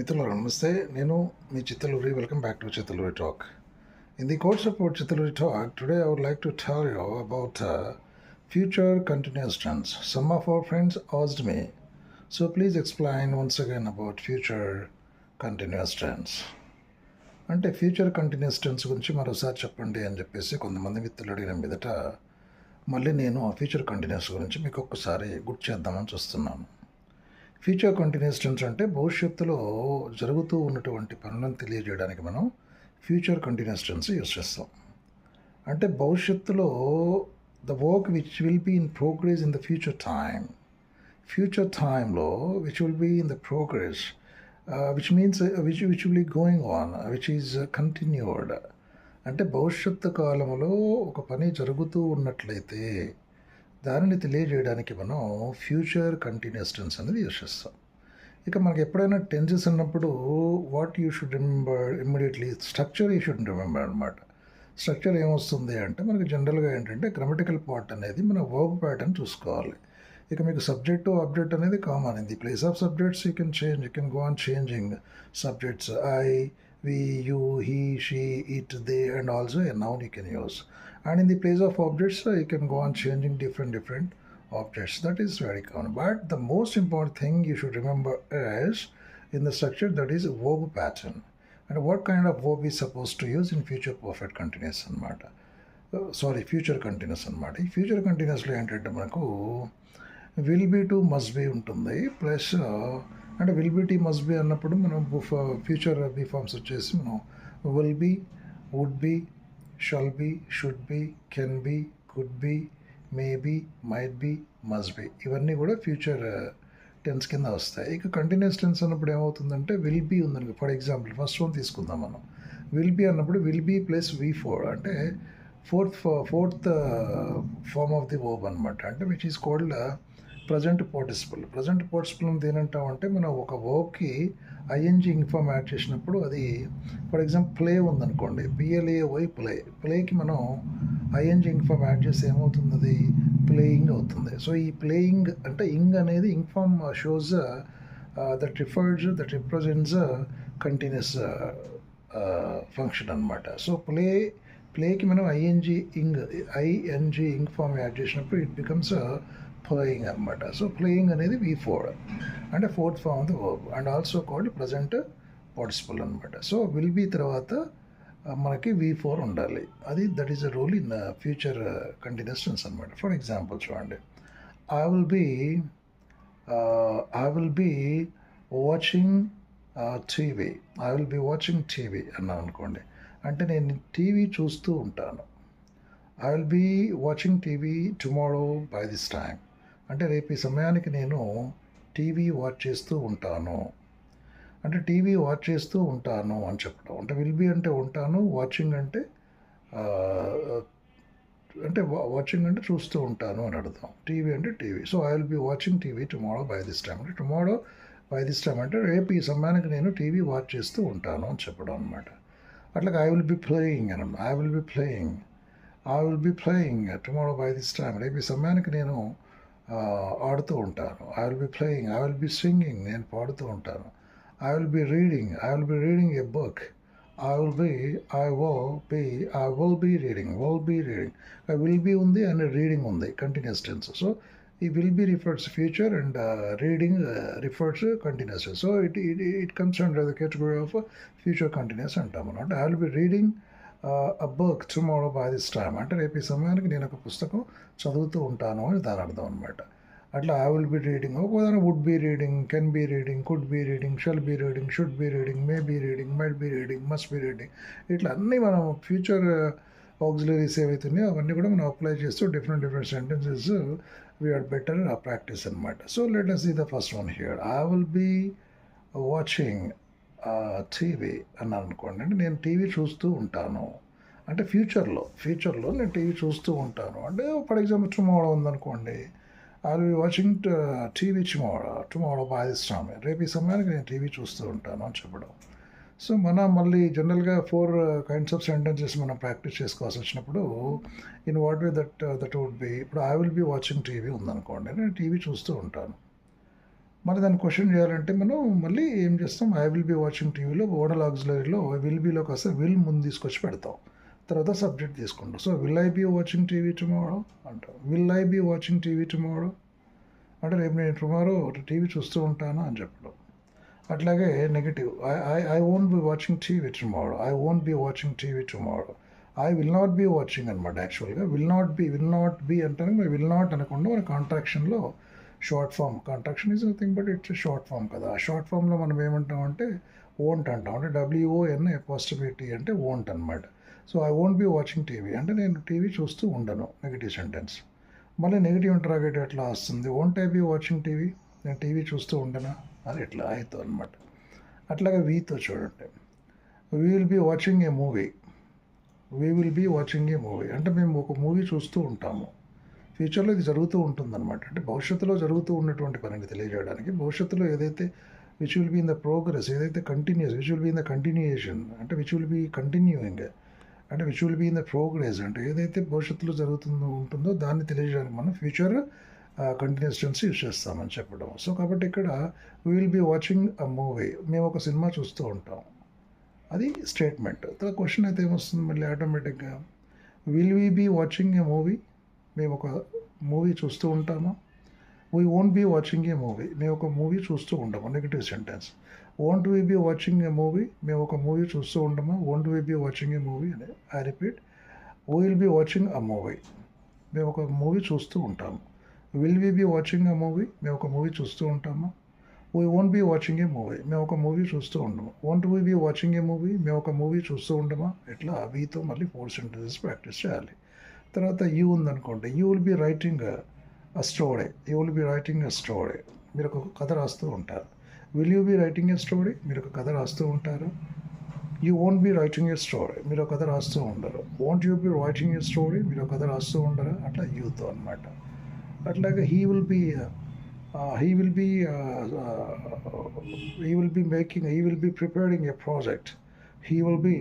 మిత్రులు నమస్తే. నేను మీ Chittaluri. Welcome back to Chittaluri talk in the course of our Chittaluri talk today I would like to tell you about future continuous trends some of our friends asked me so please explain once again about future continuous trends అంటే future continuous trends గురించి మరోసారి చెప్పండి అని చెప్పేసి కొంతమంది మిత్రులు అడిగిన మీదట మళ్ళీ నేను ఆ ఫ్యూచర్ కంటిన్యూస్ గురించి మీకు ఒక్కసారి గుర్తు చేద్దామని చూస్తున్నాను. ఫ్యూచర్ కంటిన్యూస్ టెన్స్ అంటే భవిష్యత్తులో జరుగుతూ ఉన్నటువంటి పనులను తెలియజేయడానికి మనం ఫ్యూచర్ కంటిన్యూస్ టెన్స్ యూస్ చేస్తాం. అంటే భవిష్యత్తులో the work which will be in progress in the future time future టైంలో which will be in the progress which means which which will be going on which is continued అంటే భవిష్యత్తు కాలంలో ఒక పని జరుగుతూ ఉన్నట్లయితే దానిని తెలియజేయడానికి మనం ఫ్యూచర్ కంటిన్యూస్ టెన్స్ అనేది యూస్ చేస్తాం. ఇక మనకి ఎప్పుడైనా టెన్సెస్ ఉన్నప్పుడు what you should remember immediately structure you should remember అనమాట స్ట్రక్చర్ ఏమొస్తుంది అంటే మనకి జనరల్గా ఏంటంటే గ్రామటికల్ పార్ట్ అనేది మన వర్క్ ప్యాటర్న్ చూసుకోవాలి. ఇక మీకు సబ్జెక్ట్ ఆబ్జెక్ట్ అనేది common. In the place of subjects you can change you can go on changing subjects. I We you he she it they and also a noun you can use and in the place of objects you can go on changing different different objects. That is very common. But the most important thing you should remember is in the structure that is verb pattern. And what kind of verb is supposed to use in future perfect continuous అనమాట sorry future continuous అనమాట ఈ future కంటిన్యూస్లో ఏంటంటే మనకు will be to must be ఉంటుంది plus అంటే will be T must be అన్నప్పుడు మనం ఫ్యూచర్ బీ ఫార్మ్స్ వచ్చేసి మనం will be would be shall be should be can be could be may be might be must be ఇవన్నీ కూడా future tense కింద వస్తాయి. ఇక కంటిన్యూస్ టెన్స్ అన్నప్పుడు ఏమవుతుందంటే విల్ బీ ఉందనుకో ఫర్ ఎగ్జాంపుల్ ఫస్ట్ వన్ తీసుకుందాం మనం. విల్ బీ అన్నప్పుడు will be plus V four అంటే fourth fourth form of the verb అనమాట అంటే which is called present participle present participle అని అంటే మనం ఒక వర్బ్కి ఐఎన్జి ఇన్ఫామ్ యాడ్ చేసినప్పుడు అది ఫర్ ఎగ్జాంపుల్ ప్లే ఉందనుకోండి పిఎల్ఏ వై ప్లే ప్లేకి మనం ఐఎన్జి ఇన్ఫామ్ యాడ్ చేస్తే ఏమవుతుంది అది ప్లేయింగ్ అవుతుంది. సో ఈ ప్లేయింగ్ అంటే ఇంగ్ అనేది in form shows that refers that represents continuous function అనమాట సో ప్లే ప్లేకి మనం ING ing ING ing form add చేసినప్పుడు ఇట్ బికమ్స్ ప్లేయింగ్ అనమాట సో ప్లేయింగ్ అనేది వి ఫోర్ అంటే fourth form of the verb and also called present participle అనమాట so will be తర్వాత మనకి వి ఫోర్ ఉండాలి. అది that is a role in future continuous tense అనమాట ఫర్ ఎగ్జాంపుల్ చూడండి. I will be I will be watching TV I will be watching TV అన్నాను అనుకోండి. అంటే నేను టీవీ చూస్తూ ఉంటాను. I will be watching TV tomorrow by this time అంటే రేపు ఈ సమయానికి నేను టీవీ వాచ్ చేస్తూ ఉంటాను. అంటే టీవీ వాచ్ చేస్తూ ఉంటాను అని చెప్పడం. అంటే విల్ బీ అంటే ఉంటాను వాచింగ్ అంటే అంటే వాచింగ్ అంటే చూస్తూ ఉంటాను అని అర్థం. టీవీ అంటే TV. So I will be watching TV tomorrow by this time అంటే టుమారో బై దిస్ టైం అంటే రేపు ఈ సమయానికి నేను టీవీ వాచ్ చేస్తూ ఉంటాను అని చెప్పడం అనమాట అట్లా ఐ విల్ బి ప్లేయింగ్ అని I will be playing I will be playing tomorrow by this time రేపు ఈ సమయానికి నేను ఆడుతూ ఉంటాను I will be playing I will be singing నేను పాడుతూ ఉంటాను I will be reading I will be reading a book I will be I will be I will be reading will be reading I will be ఉంది and reading ఉంది continuous tense so ఈ will be refers future and reading refers continuous so it it it comes under the category of future continuous అంటాం అనమాట I will be reading a book tomorrow by this time అంటే రేపు ఈ సమయానికి నేను ఒక పుస్తకం చదువుతూ ఉంటాను అని దాని అర్థం అనమాట అట్లా ఐ విల్ బి రీడింగ్ ఒకదాని would be reading can be reading could be reading shall be reading should be reading may be reading might be reading must be reading ఇట్లా అన్నీ మనం ఫ్యూచర్ ఆక్సిలరీస్ ఏవైతున్నాయో అవన్నీ కూడా మనం అప్లై చేస్తూ different different sentences we are better ఆ practice అనమాట సో లెట్ అస్ ఈ the first one here I will be watching TV అన్నాను అనుకోండి అంటే నేను టీవీ చూస్తూ ఉంటాను. అంటే ఫ్యూచర్లో ఫ్యూచర్లో నేను టీవీ చూస్తూ ఉంటాను. అంటే ఫర్ ఎగ్జాంపుల్ టుమారో ఉందనుకోండి I we be watching TV tomorrow tomorrow by రేపు ఈ సమయానికి నేను టీవీ చూస్తూ ఉంటాను అని చెప్పడం. సో మన మళ్ళీ జనరల్గా ఫోర్ కైండ్స్ ఆఫ్ సెంటెన్సెస్ మనం ప్రాక్టీస్ చేసుకోవాల్సి వచ్చినప్పుడు in what way that that would be ఇప్పుడు I will be watching TV ఉందనుకోండి నేను టీవీ చూస్తూ ఉంటాను. మరి దాన్ని క్వశ్చన్ చేయాలంటే మనం మళ్ళీ ఏం చేస్తాం? ఐ విల్ బీ వాచింగ్ టీవీలో ఓడల్ ఆక్సిలరీలో విల్ బీలో కాస్త విల్ ముందు తీసుకొచ్చి పెడతాం. తర్వాత సబ్జెక్ట్ తీసుకుంటాం. So will I be watching TV tomorrow అంటాం will I be watching TV tomorrow అంటే రేపు నేను టుమారో టీవీ చూస్తూ ఉంటాను అని చెప్పడం. అట్లాగే negative I I I won't be watching TV tomorrow I won't be watching TV tomorrow I will not be watching అనమాట యాక్చువల్గా will not be will not be అంటే విల్ నాట్ అనకుండా మన కాంట్రాక్షన్లో short form. Contraction is nothing but it's short form కదా. ఆ short ఫామ్లో మనం ఏమంటాం అంటే ఓంట్ అంటాం. అంటే డబ్ల్యూఓఎన్ పాజిటివిటీ అంటే ఓంట్ అనమాట so I won't be watching TV అంటే నేను టీవీ చూస్తూ ఉండను నెగిటివ్ సెంటెన్స్ మళ్ళీ నెగిటివ్ ఇంటరాగేట్ ఎట్లా వస్తుంది? Won't I be watching TV నేను టీవీ చూస్తూ ఉండనా? అది ఎట్లా అయితే అనమాట అట్లాగే వీతో చూడండి. We will be watching a movie we will be watching a movie అంటే మేము ఒక మూవీ చూస్తూ ఉంటాము. ఫ్యూచర్లో ఇది జరుగుతూ ఉంటుందన్నమాట. అంటే భవిష్యత్తులో జరుగుతూ ఉన్నటువంటి పనిని తెలియజేయడానికి భవిష్యత్తులో ఏదైతే which will be in the progress ఏదైతే continuous which will be in the continuation అంటే విచ్ విల్ బీ కంటిన్యూయింగ్ అంటే which will be in the progress అంటే ఏదైతే భవిష్యత్తులో జరుగుతుందో ఉంటుందో దాన్ని తెలియజేయడానికి మనం ఫ్యూచర్ కంటిన్యూస్ టెన్స్ యూజ్ చేస్తామని చెప్పడం సో కాబట్టి ఇక్కడ we will be watching a movie మేము ఒక సినిమా చూస్తూ ఉంటాం. అది స్టేట్మెంట్ తర్వాత క్వశ్చన్ అయితే ఏమొస్తుంది మళ్ళీ ఆటోమేటిక్గా will we be watching a movie మేము ఒక మూవీ చూస్తూ ఉంటాము. We won't be watching a movie మేము ఒక మూవీ చూస్తూ ఉండము. Negative sentence won't we be watching a movie మేము ఒక మూవీ చూస్తూ ఉండము. Won't we be watching a movie అని I repeat will be watching a movie మేము ఒక మూవీ చూస్తూ ఉంటాము. Will we be watching a movie మేము ఒక మూవీ చూస్తూ ఉంటాము. We won't be watching a movie మేము ఒక మూవీ చూస్తూ ఉండము. Won't we be watching a movie మేము ఒక మూవీ చూస్తూ ఉండమా? ఎట్లా? వీతో మళ్ళీ ఫోర్ సెంటెన్సెస్ ప్రాక్టీస్ చేయాలి. తర్వాత యూ ఉందనుకోండి you will be writing a story you will be writing a story. మీరు ఒక కథ రాస్తూ ఉంటారు. Will you be writing a story? మీరు ఒక కథ రాస్తూ ఉంటారు? You won't be writing a story. మీరు ఒక కథ రాస్తూ ఉండరు. Won't you be writing a story? మీరు ఒక కథ రాస్తూ ఉండరు? అట్లా యూతో అనమాట అట్లాగే he will be he will be he will be making he will be preparing a project. He will be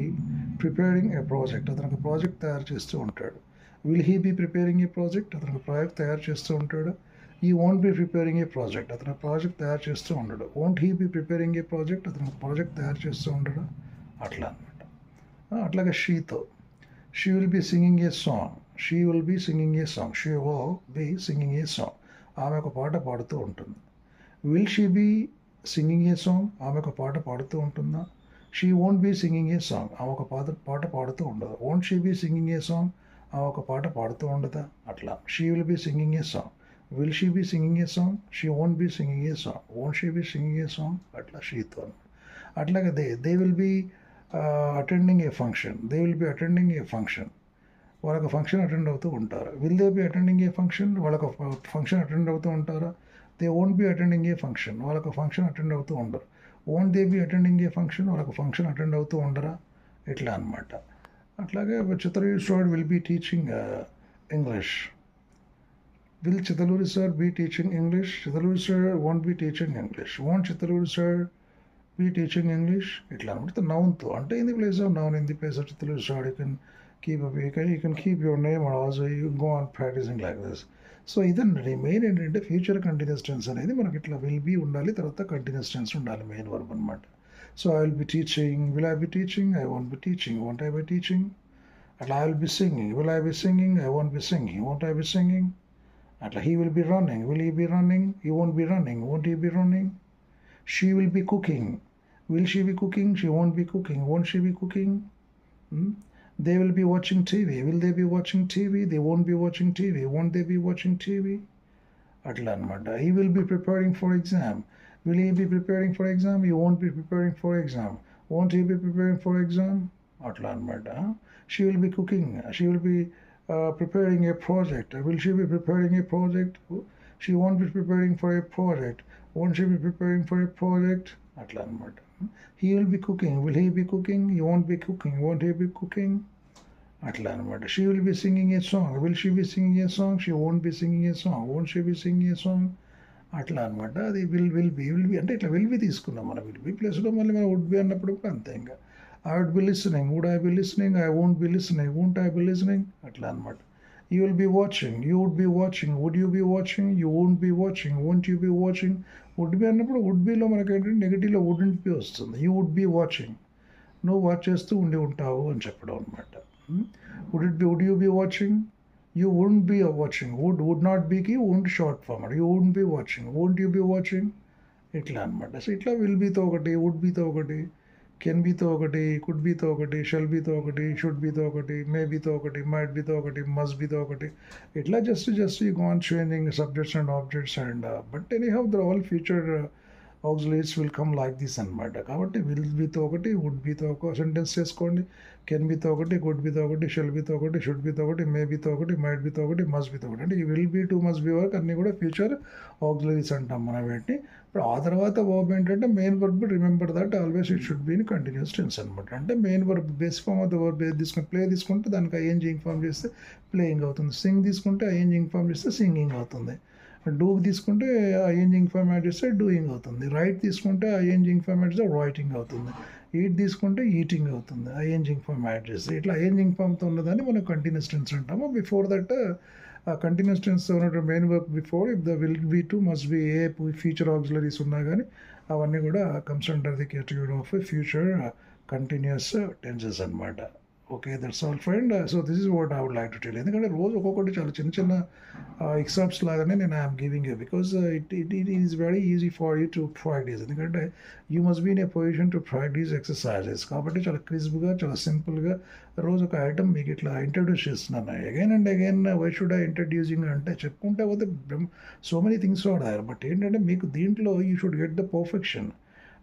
preparing a project. అతను ఒక ప్రాజెక్ట్ తయారు చేస్తూ ఉంటాడు. Will he be preparing a project అతనికి ప్రాజెక్ట్ తయారు చేస్తూ ఉంటాడు. He won't be preparing a project అతను ప్రాజెక్ట్ తయారు చేస్తూ ఉండడు. Won't he be preparing a project అతను ప్రాజెక్ట్ తయారు చేస్తూ ఉండడు. అట్లా అనమాట అట్లాగే షీతో she will be singing a song she will be singing a song she oh be singing a song ఆమె ఒక పాట పాడుతూ ఉంటుంది. Will she be singing a song ఆమె ఒక పాట పాడుతూ ఉంటుందా? She won't be singing a song ఆమె ఒక పాట పాట పాడుతూ ఉండదు. Won't she be singing a song ఆ ఒక పాట పాడుతూ ఉండదా? అట్లా. She will be singing a song will she be singing a song she won't be singing a song won't she be singing a song అట్లా షీతో అట్లాగే they they will be attending a function they will be attending a function వాళ్ళకి function attend అవుతూ ఉంటారు? Will they be attending a function వాళ్ళకి function attend అవుతూ ఉంటారా? They won't be attending a function వాళ్ళకి ఫంక్షన్ అటెండ్ అవుతూ ఉండరు. Won't they be attending a function వాళ్ళకి ఫంక్షన్ అటెండ్ అవుతూ ఉండరా? ఇట్లా అనమాట అట్లాగే Chittaluri sir will be teaching English will Chittaluri sir be teaching English Chittaluri sir won't be teaching English won't Chittaluri sir be teaching English ఇట్లా అనమాట నౌన్తో అంటే in the place of noun in the place of Chittaluri sir you can keep up you can you can keep your name also you go on practicing like this so ఇదండి main ఏంటంటే future continuous tense అనేది మనకి ఇట్లా will be ఉండాలి తర్వాత continuous tense ఉండాలి main verb అనమాట So I will be teaching. Will I be teaching? I won't be teaching. Won't I be teaching? And I will be singing. Will I be singing? I won't be singing. Won't I be singing? And he will be running. Will he be running? He won't be running. Won't he be running? She will be cooking. Will she be cooking? She won't be cooking. Won't she be cooking? Hmm? They will be watching TV. Will they be watching TV? They won't be watching TV. Won't they be watching TV? Atlan Mada. He will be preparing for exam. Will he be preparing for exam you won't be preparing for exam won't he be preparing for exam అట్లా అనమాట she will be cooking she will be preparing a project will she be preparing a project she won't be preparing for a project won't she be preparing for a project అట్లా అనమాట he will be cooking will he be cooking you won't be cooking won't he be cooking అట్లా అనమాట she will be singing a song will she be singing a song she won't be singing a song won't she be singing a song అట్లా అనమాట అది will will be will be అంటే ఇట్లా will be తీసుకున్నాం మనం. Will B ప్లేస్లో మళ్ళీ మనం వుడ్ బి అన్నప్పుడు కూడా అంతే ఇంకా. I would be listening would I be listening I won't be listening won't I be listening అట్లా అనమాట you will be watching you would be watching would you be watching you won't be watching won't you be watching would be అన్నప్పుడు would బిలో మనకి ఏంటంటే నెగిటివ్లో wouldn't be వస్తుంది. You would be watching నువ్వు watch చేస్తూ ఉండి ఉంటావు అని చెప్పడం అనమాట would it be would you be watching you won't be watching would would not బీకి won't short form you won't be watching won't you be watching ఇట్లా అనమాట సో ఇట్లా విల్ బీతో ఒకటి వుడ్ బీతో ఒకటి కెన్ బీతో ఒకటి కుడ్ బీతో ఒకటి షెల్ బీతో ఒకటి should బీతో ఒకటి మే బీతో ఒకటి మైట్ బీతో ఒకటి మస్ట్ బీతో ఒకటి ఇట్లా just just you gone changing subjects and objects and but anyhow the all future auxiliaries will come like this అనమాట కాబట్టి విల్ బీతో ఒకటి వుడ్ బీతో ఒక సెంటెన్స్ చేసుకోండి కెన్ బితో ఒకటి గుడ్ బీతో ఒకటి షెల్ బితో ఒకటి షుడ్ బితో ఒకటి మే బితో ఒకటి మైట్ బితో ఒకటి మస్ట్ బీతో ఒకటి అంటే ఈ will be to must be work అన్నీ కూడా ఫ్యూచర్ ఆక్సిలరీస్ అంటాం మనం వీటిని. ఇప్పుడు ఆ తర్వాత వర్బ్ ఏంటంటే main verb remember that always it should be in continuous tense అనమాట అంటే main verb base form of the verb తీసుకుని ప్లే తీసుకుంటే దానికి ఐఎన్జింగ్ ఇన్ఫార్మ్ చేస్తే ప్లేయింగ్ అవుతుంది. సింగ్ తీసుకుంటే ఐఎన్జింగ్ ఇన్ఫార్మ్ చేస్తే సింగింగ్ అవుతుంది. డూ తీసుకుంటే I N G form add చేస్తే డూయింగ్ అవుతుంది. రైట్ తీసుకుంటే I N G form add చేస్తే రైటింగ్ అవుతుంది. ఈట్ తీసుకుంటే ఈటింగ్ అవుతుంది. ఐఎన్జింగ్ ఫామ్ యాడ్ చేస్తే ఇట్లా ఐఎన్జింగ్ ఫామ్తో ఉన్నదాన్ని మనం కంటిన్యూస్ టెన్స్ అంటాము. బిఫోర్ దట్ కంటిన్యూస్ టెన్స్ ఉన్నటువంటి main work before if the will be to must be a future auxiliaries ఉన్నా కానీ అవన్నీ కూడా comes under the category of future continuous tenses అనమాట okay that's all friend so this is what I would like to tell ఎందుకంటే రోజు ఒక్కొక్కటి చాలా చిన్న చిన్న ఎగ్జామ్స్ లాగానే నేను I'm giving you because it it it is very easy for you to practice ఎందుకంటే you must be in a position to practice exercises కాబట్టి చాలా క్రిస్ప్గా చాలా సింపుల్గా రోజు ఒక ఐటమ్ మీకు ఇట్లా ఇంట్రడ్యూస్ చేస్తున్నాను. Again and again why should I introducing అంటే చెప్పుకుంటే పోతే so many things are but ఏంటంటే మీకు దీంట్లో you should get the perfection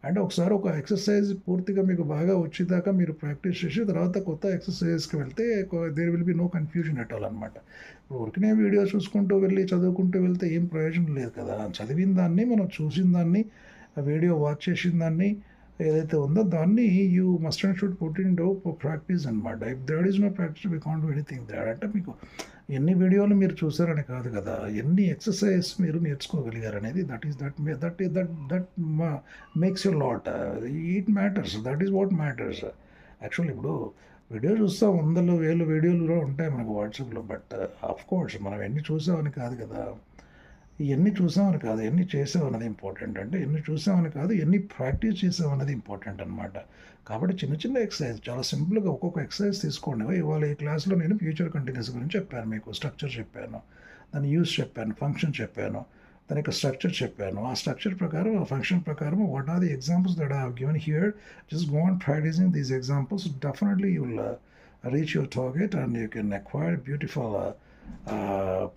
అంటే ఒకసారి ఒక ఎక్సర్సైజ్ పూర్తిగా మీకు బాగా వచ్చేదాకా మీరు ప్రాక్టీస్ చేసి తర్వాత కొత్త ఎక్సర్సైజ్కి వెళ్తే there will be no confusion at all అనమాట ఇప్పుడు ఉరికినే వీడియో చూసుకుంటూ వెళ్ళి చదువుకుంటూ వెళ్తే ఏం ప్రయోజనం లేదు కదా. చదివిన దాన్ని మనం చూసిన దాన్ని వీడియో వాచ్ చేసిన దాన్ని ఏదైతే ఉందో దాన్ని you must and should put in do practice అనమాట if there is no practice we can't anything that అంటే మీకు ఎన్ని వీడియోలు మీరు చూసారని కాదు కదా ఎన్ని ఎక్సర్సైజ్ మీరు నేర్చుకోగలిగారు అనేది that is that that that that makes you lot it matters that is what matters actual ఇప్పుడు వీడియో చూస్తాం వందలు వేలు వీడియోలు కూడా ఉంటాయి మనకు వాట్సాప్లో బట్ ఆఫ్ కోర్స్ మనం ఎన్ని చూసామని కాదు కదా. ఎన్ని చూసామని కాదు ఎన్ని చేసామన్నది ఇంపార్టెంట్ అంటే ఎన్ని చూసామని కాదు ఎన్ని ప్రాక్టీస్ చేసామన్నది ఇంపార్టెంట్ అనమాట కాబట్టి చిన్న చిన్న ఎక్సర్సైజ్ చాలా సింపుల్గా ఒక్కొక్క ఎక్సర్సైజ్ తీసుకోండి. ఇవాళ ఈ క్లాస్లో నేను ఫ్యూచర్ కంటిన్యూస్ గురించి చెప్పాను మీకు స్ట్రక్చర్ చెప్పాను దాని యూస్ చెప్పాను ఫంక్షన్ చెప్పాను దాని యొక్క స్ట్రక్చర్ చెప్పాను. ఆ స్ట్రక్చర్ ప్రకారం ఆ ఫంక్షన్ ప్రకారం what are the examples that have given here just go on practicing these examples definitely you will reach your target and you can acquire beautiful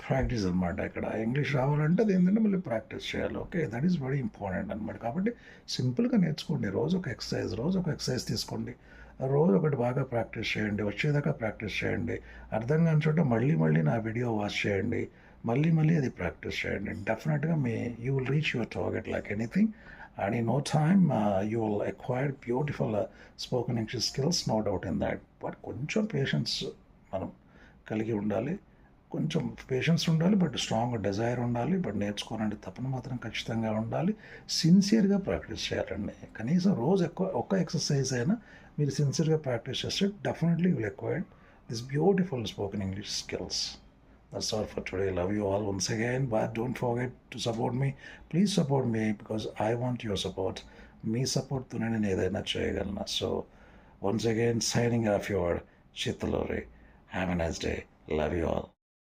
practice అనమాట ఇక్కడ ఇంగ్లీష్ రావాలంటే అది ఏంటంటే మళ్ళీ ప్రాక్టీస్ చేయాలి. Okay that is very important అనమాట కాబట్టి సింపుల్గా నేర్చుకోండి. రోజు ఒక ఎక్సర్సైజ్ రోజు ఒక ఎక్సర్సైజ్ తీసుకోండి. రోజు ఒకటి బాగా ప్రాక్టీస్ చేయండి. వచ్చేదాకా ప్రాక్టీస్ చేయండి. అర్థం కాని చోట మళ్ళీ మళ్ళీ నా వీడియో వాచ్ చేయండి. మళ్ళీ మళ్ళీ అది ప్రాక్టీస్ చేయండి. డెఫినెట్గా మీ you will reach your target like anything and in no time you will acquire beautiful spoken English skills no doubt in that but కొంచెం పేషెన్స్ మనం కలిగి ఉండాలి. కొంచెం పేషెన్స్ ఉండాలి బట్ స్ట్రాంగ్ డిజైర్ ఉండాలి బట్ నేర్చుకోవాలంటే తపన మాత్రం ఖచ్చితంగా ఉండాలి. సిన్సియర్గా ప్రాక్టీస్ చేయాలండి. కనీసం రోజు ఎక్కువ ఒక్క ఎక్సర్సైజ్ అయినా మీరు సిన్సియర్గా ప్రాక్టీస్ చేస్తే definitely will acquired this beautiful spoken English skills that's all for today love you all once again but don't forget to support me please support me because I want your support మీ సపోర్ట్తోనే నేను ఏదైనా చేయగలను? So once again signing off your Chittaluri have a nice day love you all